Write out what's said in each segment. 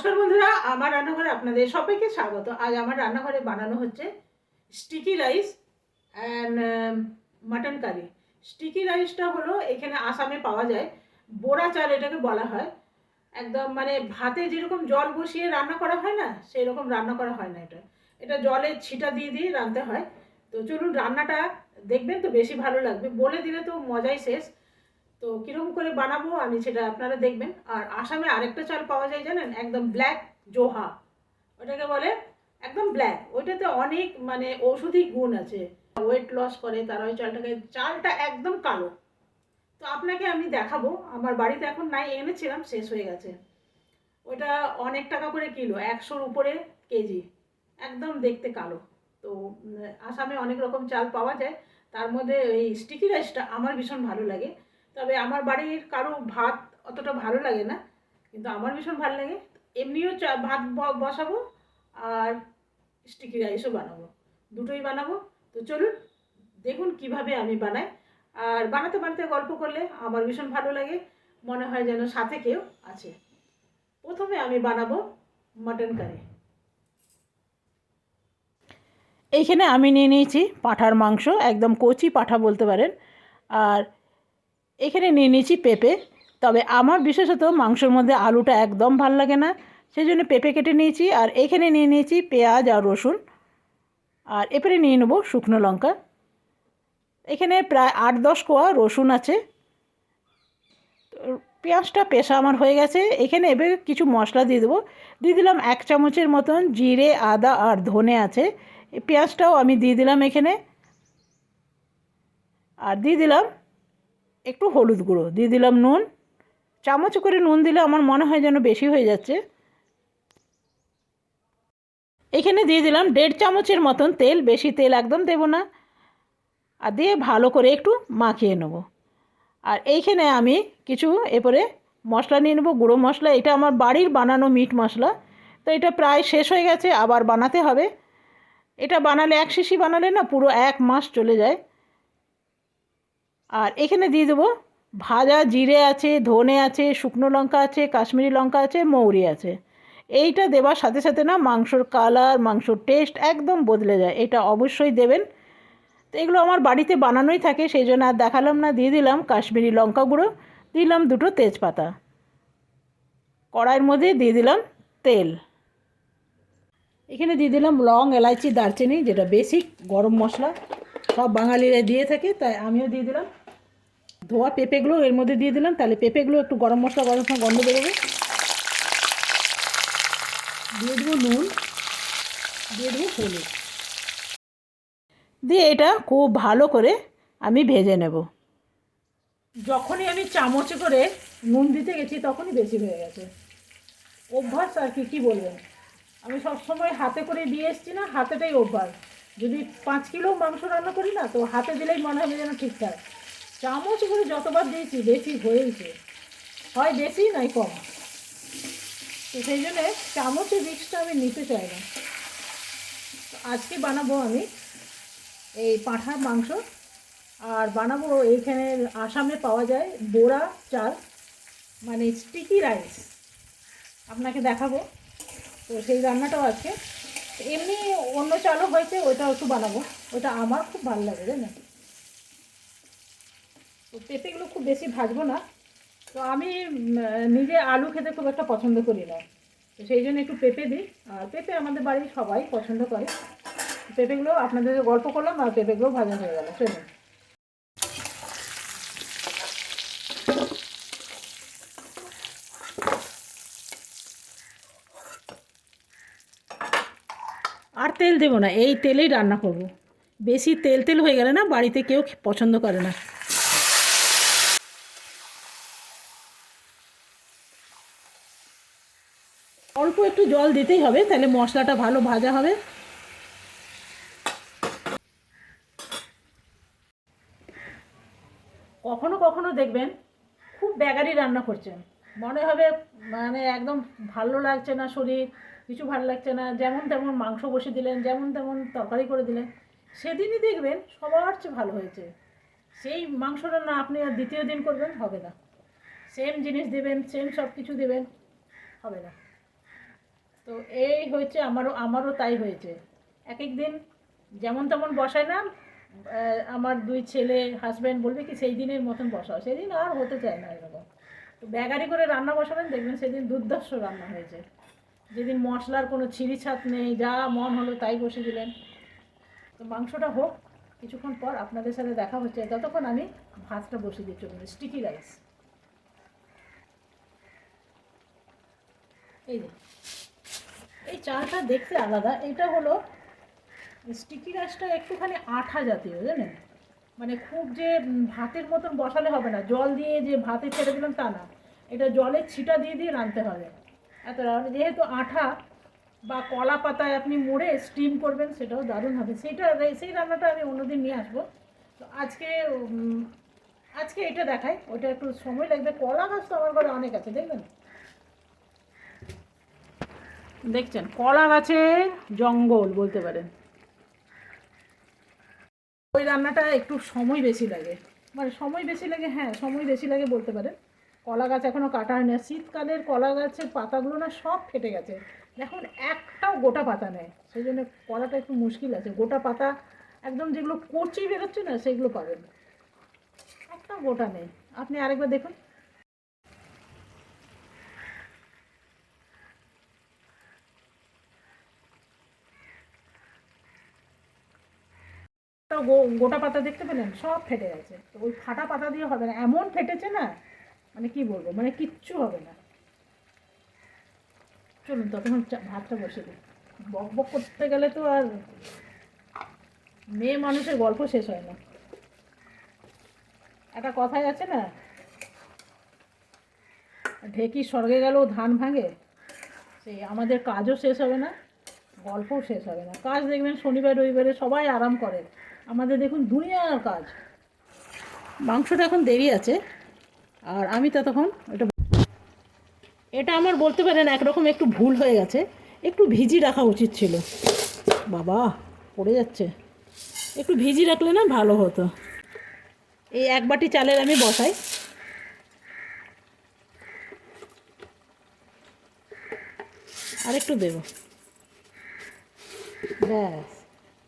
নমস্কার বন্ধুরা, আমার রান্নাঘরে আপনাদের সবাইকে স্বাগত। আজ আমার রান্নাঘরে বানানো হচ্ছে sticky rice and mutton curry sticky রাইসটা হলো, এখানে আসামে পাওয়া যায়। বোরা চাল এটাকে বলা হয়। একদম মানে ভাতে যেরকম জল বসিয়ে রান্না করা হয় না সেই রকম রান্না করা হয় না এটা। এটা জলে ছিটা দিয়ে দিয়ে রাঁধতে হয়। তো চলুন রান্নাটা দেখবেন তো বেশি ভালো লাগবে। বলে দিলে তো মজাই শেষ। তো কীরকম করে বানাবো আমি সেটা আপনারা দেখবেন। আর আসামে আরেকটা চাল পাওয়া যায় জানেন? একদম ব্ল্যাক জোহা। ওটাকে বলে একদম ব্ল্যাক ওইটাতে অনেক মানে ঔষধি গুণ আছে। ওয়েট লস করে, তারা ওই চালটাকে, চালটা একদম কালো। তো আপনাকে আমি দেখাবো। আমার বাড়িতে এখন নাই, এনেছিলাম, শেষ হয়ে গেছে। ওটা অনেক টাকা করে কিলো, একশোর উপরে কেজি। একদম দেখতে কালো। তো আসামে অনেক রকম চাল পাওয়া যায়। তার মধ্যে এই স্টিকি রাইসটা আমার ভীষণ ভালো লাগে। তবে আমার বাড়ির কারও ভাত অতটা ভালো লাগে না, কিন্তু আমার ভীষণ ভালো লাগে। এমনিও ভাত বসাবো আর স্টিকি রাইসও বানাবো। দুটোই বানাবো। তো চলুন, দেখুন কীভাবে আমি বানাই। আর বানাতে বানাতে গল্প করলে আমার ভীষণ ভালো লাগে। মনে হয় যেন সাথে কেউ আছে। প্রথমে আমি বানাবো মাটন কারি। এইখানে আমি নিয়ে নিয়েছি পাঁঠার মাংস, একদম কচি পাঁঠা বলতে পারেন। আর এখানে নিয়ে নিয়েছি পেঁপে। তবে আমার বিশেষত মাংসের মধ্যে আলুটা একদম ভালো লাগে না। সেই জন্য পেঁপে কেটে নিয়েছি আর এখানে নিয়ে নিয়েছি পেঁয়াজ আর রসুন। আর এরপরে নিয়ে নেব শুকনো লঙ্কা। এখানে প্রায় আট দশ কোয়া রসুন আছে। পেঁয়াজটা পেশা আমার হয়ে গেছে। এখানে এবার কিছু মশলা দিয়ে দেবো। দিয়ে দিলাম এক চামচের মতন জিরে, আদা আর ধনে আছে। পেঁয়াজটাও আমি দিয়ে দিলাম এখানে। আর দিয়ে দিলাম একটু হলুদ গুঁড়ো, দিয়ে দিলাম নুন। চামচ করে নুন দিলে আমার মনে হয় যেন বেশি হয়ে যাচ্ছে। এখানে দিয়ে দিলাম দেড় চামচের মতন তেল, বেশি তেল একদম দেবো না। আর দিয়ে ভালো করে একটু মাখিয়ে নেব। আর এইখানে আমি কিছু এরপরে মশলা নিয়ে নেব, গুঁড়ো মশলা। এটা আমার বাড়ির বানানো মিট মশলা, তো এটা প্রায় শেষ হয়ে গেছে, আবার বানাতে হবে। এটা বানালে এক শিশি বানালে না পুরো এক মাস চলে যায়। আর এখানে দিয়ে দেবো ভাজা জিরে আছে, ধনে আছে, শুকনো লঙ্কা আছে, কাশ্মীরি লঙ্কা আছে, মৌরি আছে। এইটা দেওয়ার সাথে সাথে না মাংসর কালার, মাংসর টেস্ট একদম বদলে যায়। এটা অবশ্যই দেবেন। তো এগুলো আমার বাড়িতে বানানোই থাকে, সেই জন্য আর দেখালাম না, দিয়ে দিলাম কাশ্মীরি লঙ্কা গুঁড়ো, দিলাম দুটো তেজপাতা। কড়াইয়ের মধ্যে দিয়ে দিলাম তেল। এখানে দিয়ে দিলাম লং এলাচি দারচিনি, যেটা বেসিক গরম মশলা। সব বাঙালিরা দিয়ে থাকে, তাই আমিও দিয়ে দিলাম। ধোয়া পেঁপেগুলো এর মধ্যে দিয়ে দিলাম। তাহলে পেঁপেগুলো একটু গরম মশলা গরম মশলা গন্ধ বেরোবে। দিয়ে দেবো নুন, দিয়ে দেবো হলুদ। দিয়ে এটা খুব ভালো করে আমি ভেজে নেব। যখনই আমি চামচে করে নুন দিতে গেছি, তখনই বেশি হয়ে গেছে। অভ্যাস আর কি, কী বলবেন? আমি সবসময় হাতে করে দিয়ে এসছি না, হাতেটাই অভ্যাস। যদি পাঁচ কিলো মাংস রান্না করি না, তো হাতে দিলেই মনে হবে যেন ঠিকঠাক। চামচ করে যতবার দিয়েছি, বেশি হয়েছে। হয় বেশি নাই কম। তো সেই জন্যে চামচের রিক্সটা আমি নিতে চাই না। আজকে বানাবো আমি এই পাঁঠার মাংস। আর বানাবো এইখানে আসামে পাওয়া যায় বোরা চাল মানে স্টিকি রাইস আপনাকে দেখাবো। তো সেই রান্নাটাও আছে এমনি অন্য চালও হয়েছে, ওইটাও একটু বানাবো। ওটা আমার খুব ভালো লাগে, জানেন? তো পেঁপেগুলো খুব বেশি ভাজবো না। তো আমি নিজে আলু খেতে খুব একটা পছন্দ করি না। তো সেই জন্য একটু পেঁপে দিই। আর পেঁপে আমাদের বাড়ির সবাই পছন্দ করে। পেঁপেগুলো আপনাদের গল্প করলাম আর পেঁপেগুলো ভাজা হয়ে গেল। চলুন আর তেল দেবো না, এই তেলেই রান্না করব। বেশি তেল তেল হয়ে গেলে না বাড়িতে কেউ পছন্দ করে না। একটু জল দিতেই হবে, তাহলে মশলাটা ভালো ভাজা হবে। কখনো কখনো দেখবেন খুব ব্যাগারি রান্না করছেন। মনে হবে মানে একদম ভালো লাগছে না শরীর, কিছু ভালো লাগছে না, যেমন তেমন মাংস বসে দিলেন, যেমন তেমন তরকারি করে দিলেন, সেদিনই দেখবেন সবার চেয়ে ভালো হয়েছে। সেই মাংসটা না আপনি আর দ্বিতীয় দিন করবেন, হবে না। সেম জিনিস দেবেন সেম সব কিছু দেবেন, হবে না। তো এই হয়েছে আমারও আমারও তাই হয়েছে। এক এক দিন যেমন তেমন বসায় না আমার দুই ছেলে হাজব্যান্ড বলবে কি, সেই দিনের মতন বসাও। সেদিন আর হতে চায় না এরকম। তো ব্যাগারি করে রান্না বসাবেন, দেখবেন সেদিন দুর্ধর্ষ রান্না হয়েছে। যেদিন মশলার কোনো ছিঁড়ি ছাত নেই, যা মন হলো তাই বসে দিলেন। তো মাংসটা হোক, কিছুক্ষণ পর আপনাদের সাথে দেখা হচ্ছে। ততক্ষণ আমি ভাতটা বসিয়ে দিয়ে চলুন স্টিকি রাইস এই যে। এই চালটা দেখতে আলাদা। এটা হলো স্টিকি রাইসটা একটুখানি আঠা জাতীয়, জানেন? মানে খুব যে ভাতের মতন বসালে হবে না। জল দিয়ে যে ভাতে ছেড়ে দিলাম তা না। এটা জলের ছিটা দিয়ে দিয়ে রাঁধতে হবে। এত যেহেতু আঠা বা কলা পাতায় আপনি মুড়ে স্টিম করবেন, সেটাও দারুণ হবে। সেটা সেই রান্নাটা আমি অন্যদিন নিয়ে আসব। তো আজকে আজকে এটা দেখাই। ওটা একটু সময় লাগবে। কলা গাছ তো আমার ঘরে অনেক আছে, দেখবেন? দেখছেন, কলা গাছের জঙ্গল বলতে পারেন। ওই রান্নাটা একটু সময় বেশি লাগে। মানে সময় বেশি লাগে হ্যাঁ সময় বেশি লাগে বলতে পারেন। কলা গাছ এখনও কাটা হয় না শীতকালের কলা গাছের পাতাগুলো না সব ফেটে গেছে। এখন একটাও গোটা পাতা নেয় সেই জন্য কলাটা একটু মুশকিল আছে। গোটা পাতা একদম যেগুলো কচি বেরোচ্ছে না, সেগুলো পাবেন। একটাও গোটা নেই। আপনি আরেকবার দেখুন। গোটা পাতা দেখতে পেলেন? সব ফেটে গেছে। ওই ফাটা পাতা দিয়ে হবে না। এমন ফেটেছে না মানে কি বলব মানে কিচ্ছু হবে না। চলুন, ততক্ষণ ভাতটা বসে দিই। বক বক করতে গেলে তো আর মেয়ে মানুষের গল্প শেষ হয় না। একটা কথাই আছে না ঢেকি স্বর্গে গেলেও ধান ভাঙে, সেই আমাদের কাজও শেষ হবে না, গল্পও শেষ হবে না। কাজ দেখবেন শনিবার, রবিবারে সবাই আরাম করে। আমাদের দেখুন দুনিয়ার কাজ। মাংসটা এখন দেরি আছে, আর আমি ততক্ষণ এটা এটা আমার বলতে পারেন একরকম একটু ভুল হয়ে গেছে, একটু ভিজি রাখা উচিত ছিল। বাবা, পড়ে যাচ্ছে। একটু ভিজি রাখলে না ভালো হতো। এই এক বাটি চালের আমি বসাই। আর একটু দেবো। ব্যাস।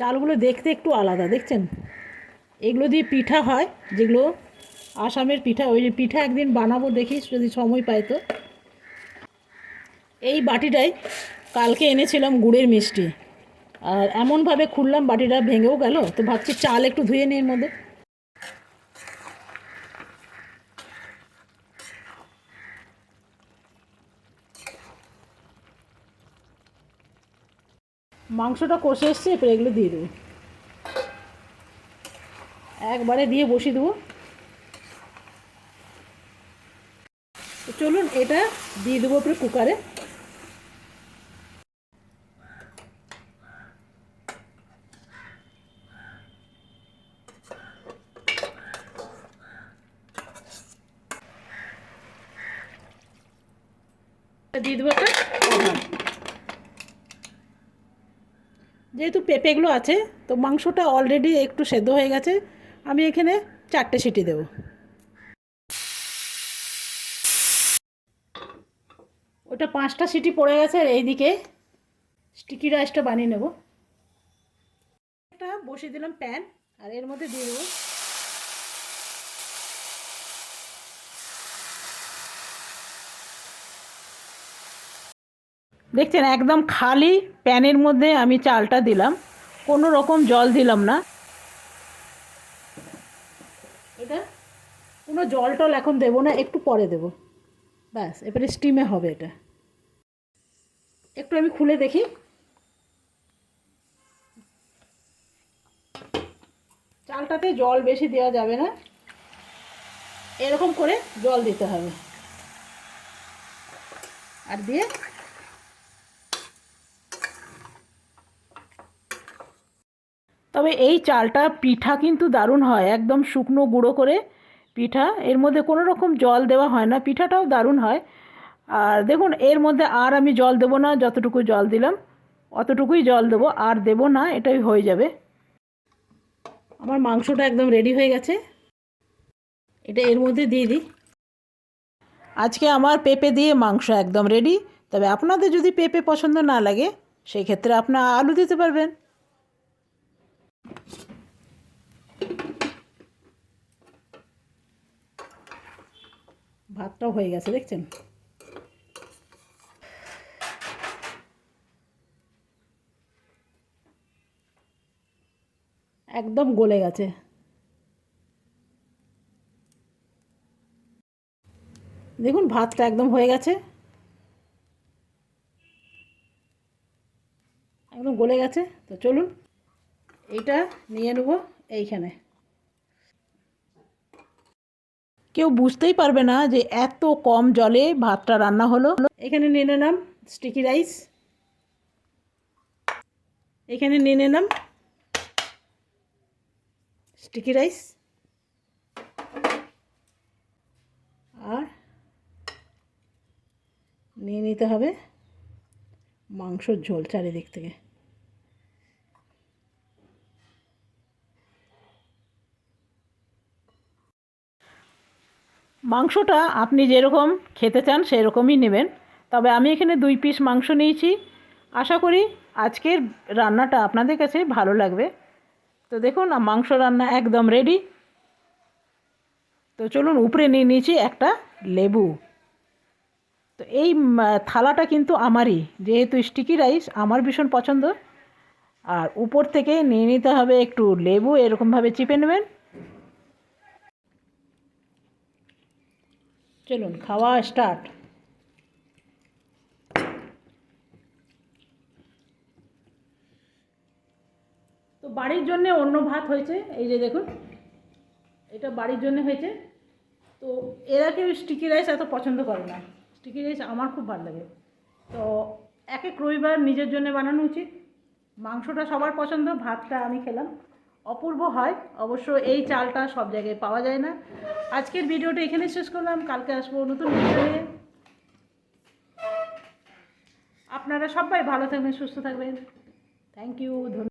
চালগুলো দেখতে একটু আলাদা, দেখছেন? এগুলো দিয়ে পিঠা হয়, যেগুলো আসামের পিঠা, ওই যে পিঠা একদিন বানাবো দেখিস, যদি সময় পাই তো। এই বাটিটাই কালকে এনেছিলাম গুড়ের মিষ্টি। আর এমনভাবে খুললাম বাটিটা ভেঙেও গেল, তো ভাবছি চাল একটু ধুয়ে নিই এর মধ্যে। মাংসটা কষে এসছে, এরপরে এগুলো দিয়ে দেবো। একবারে দিয়ে বসিয়ে দেবো। চলুন এটা দিয়ে দেবো উপরে কুকারে। দিয়ে দেবো একটা যেহেতু পেঁপেগুলো আছে, তো মাংসটা অলরেডি একটু সেদ্ধ হয়ে গেছে, আমি এখানে চারটে সিটি দেব। ওটা পাঁচটা সিটি পড়ে গেছে, আর এইদিকে স্টিকি রাইসটা বানিয়ে নেব। একটা বসিয়ে দিলাম প্যান আর এর মধ্যে দিয়ে দেবো দেখছেন, একদম খালি প্যানের মধ্যে আমি চালটা দিলাম। কোনো রকম জল দিলাম না। এটা কোনো জল টল এখন দেবো না, একটু পরে দেবো। ব্যাস, এবারে স্টিমে হবে এটা। একটু আমি খুলে দেখি। চালটাতে জল বেশি দেওয়া যাবে না। এরকম করে জল দিতে হবে। আর দিয়ে তবে এই চালটা পিঠা কিন্তু দারুণ হয়, একদম শুকনো গুঁড়ো করে পিঠা। এর মধ্যে কোনো রকম জল দেওয়া হয় না, পিঠাটাও দারুণ হয়। আর দেখুন, এর মধ্যে আর আমি জল দেবো না, যতটুকু জল দিলাম, অতটুকুই জল দেবো, আর দেবো না, এটাই হয়ে যাবে। আমার মাংসটা একদম রেডি হয়ে গেছে। এটা এর মধ্যে দিয়ে দিই। আজকে আমার পেঁপে দিয়ে মাংস একদম রেডি তবে আপনাদের যদি পেঁপে পছন্দ না লাগে সেই ক্ষেত্রে আপনার আলু দিতে পারবেন। ভাতটাও হয়ে গেছে, দেখছেন? একদম গলে গেছে। দেখুন, ভাতটা একদম হয়ে গেছে। একদম গলে গেছে। তো চলুন এইটা নিয়ে নেব এইখানে। কেউ বুঝতেই পারবে না যে এত কম জলে ভাতটা রান্না হলো। এখানে নিয়ে নিলাম স্টিকি রাইস এখানে নিয়ে নিলাম স্টিকি রাইস আর নিয়ে নিতে হবে মাংসর ঝোল চারিদিক থেকে। মাংসটা আপনি যেরকম খেতে চান সেরকমই নেবেন। তবে আমি এখানে দুই পিস মাংস নিয়েছি। আশা করি আজকের রান্নাটা আপনাদের কাছে ভালো লাগবে। তো দেখুন মাংস রান্না একদম রেডি তো চলুন, উপরে নিয়ে নিয়েছি একটা লেবু। তো এই থালাটা কিন্তু আমারই। যেহেতু স্টিকি রাইস আমার ভীষণ পছন্দ। আর উপর থেকে নিয়ে নিতে হবে একটু লেবু, এরকমভাবে চিপে নেবেন। চলুন, খাওয়া স্টার্ট তো বাড়ির জন্যে অন্য ভাত হয়েছে, এই যে দেখুন, এটা বাড়ির জন্য হয়েছে। তো এরা কেউ স্টিকি রাইস এত পছন্দ করে না। স্টিকি রাইস আমার খুব ভালো লাগে। তো এক এক রবিবার নিজের জন্য বানানো উচিত। মাংসটা সবার পছন্দ, ভাতটা আমি খেলাম। অপূর্ব হয়। অবশ্য এই চালটা সব জায়গায় পাওয়া যায় না। আজকের ভিডিওটা এখানে শেষ করলাম। কালকে আসব নতুন ভিডিও আপনারা সবাই ভালো থাকবেন, সুস্থ থাকবেন। Thank you